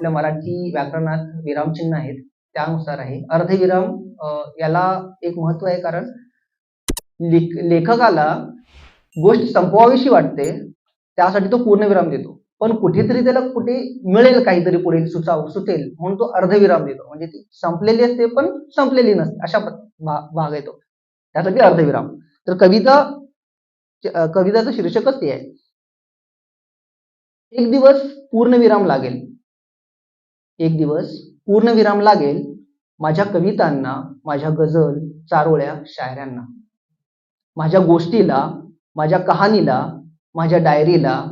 आपल्या मराठी व्याकरणात विरामचिन्ह आहेत त्यानुसार आहे. अर्धविराम याला एक महत्त्व आहे कारण लेखकाला गोष्ट संपवावीशी वाटते त्यासाठी तो पूर्णविराम देतो. पण कुठेतरी त्याला कुठे मिळेल काहीतरी पुढे सुचाव सुचेल म्हणून तो अर्धविराम देतो. म्हणजे ती संपलेली असते पण संपलेली नसते अशा भाग येतो त्यासाठी अर्धविराम तर कविता कविताचं शीर्षकच ते आहे. एक दिवस पूर्णविराम लागेल. एक दिवस पूर्णविराम लागेल माझ्या कवितांना माझ्या गझल चारोळ्या शायऱ्यांना. माझ्या गोष्टीला माझ्या कहाणीला माझ्या डायरीला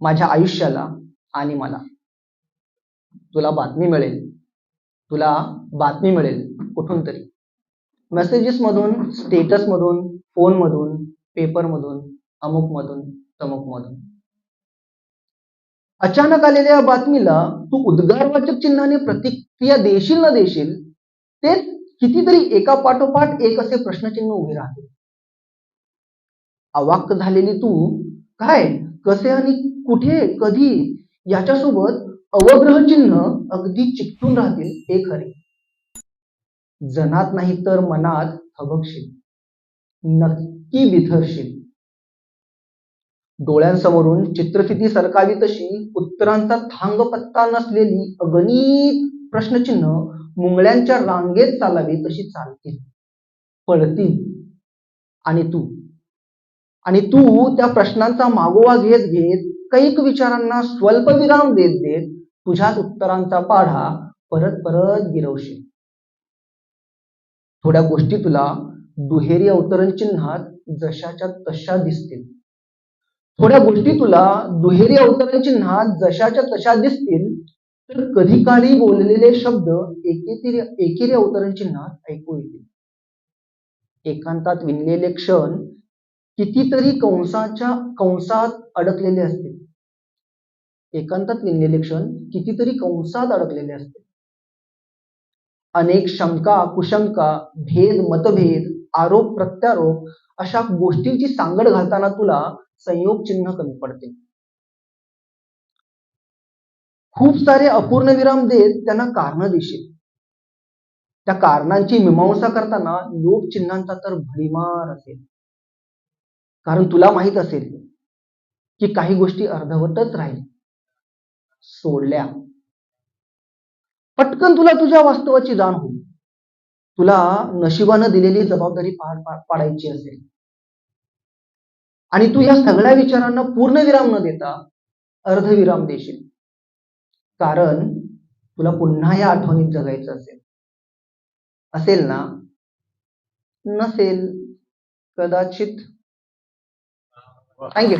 माझ्या आयुष्याला आणि मला. तुला बातमी मिळेल. तुला बातमी मिळेल कुठून तरी. मेसेजेसमधून स्टेटसमधून फोनमधून पेपरमधून अमुकमधून तमुकमधून अचानक आलेल्या या बातमीला तू उद्गारवाचक चिन्हाने प्रतिक्रिया देशील ना देशील ते कितीतरी एका पाठोपाठ एक असे प्रश्नचिन्ह उभे राहते. अवाक झालेली तू काय कसे आणि कुठे कधी याच्यासोबत अवग्रह चिन्ह अगदी चिकटून राहतील हे खरे. जनात नाही तर मनात थबकशील नक्की बिथरशील. डोळ्यांसमोरून चित्रफिती सरकावी तशी उत्तरांचा थांग पत्ता नसलेली अगणित प्रश्नचिन्ह मुंगळ्यांच्या रांगेत चालावी तशी चालतील. पळतील. आणि तू. आणि तू त्या प्रश्नांचा मागोवा घेत घेत कैक विचारांना स्वल्प विराम देत देत तुझ्याच उत्तरांचा पाढा परत परत गिरवशील. थोड्या गोष्टी तुला दुहेरी अवतरण चिन्हात जशाच्या तशा दिसतील. थोड्या गोष्टी तुला दुहेरी अवतरण चिन्हात जशाच्या तशा दिसतील तर कधी काळी बोललेले शब्द एकेरी एकेरी अवतरण चिन्हात ऐकू येतील. एकांतात विणलेले क्षण कितीतरी कंसाच्या कंसात अडकलेले असतील. एकांतात विणलेले क्षण कितीतरी कंसात अडकलेले असतील. अनेक शंका कुशंका भेद मतभेद आरोप प्रत्यारोप अशा गोष्टींची सांगड घालताना तुला संयोग चिन्ह कमी पडते. खूप सारे अपूर्ण विराम देत त्यांना कारण देशील त्या कारणांची मीमांसा करताना लोक चिन्हांचा तर भडीमार असेल. कारण तुला माहीत असेल की काही गोष्टी अर्धवटच राहील सोडल्या. पटकन तुला तुझ्या वास्तवाची जाण होईल. तुला नशिबानं दिलेली जबाबदारी पार पाडायची असेल. आणि तू या सगळ्या विचारांना पूर्ण विराम न देता अर्धविराम देशील. कारण तुला पुन्हा या आठवणीत जगायचं असेल. असेल ना? नसेल. कदाचित. थँक्यू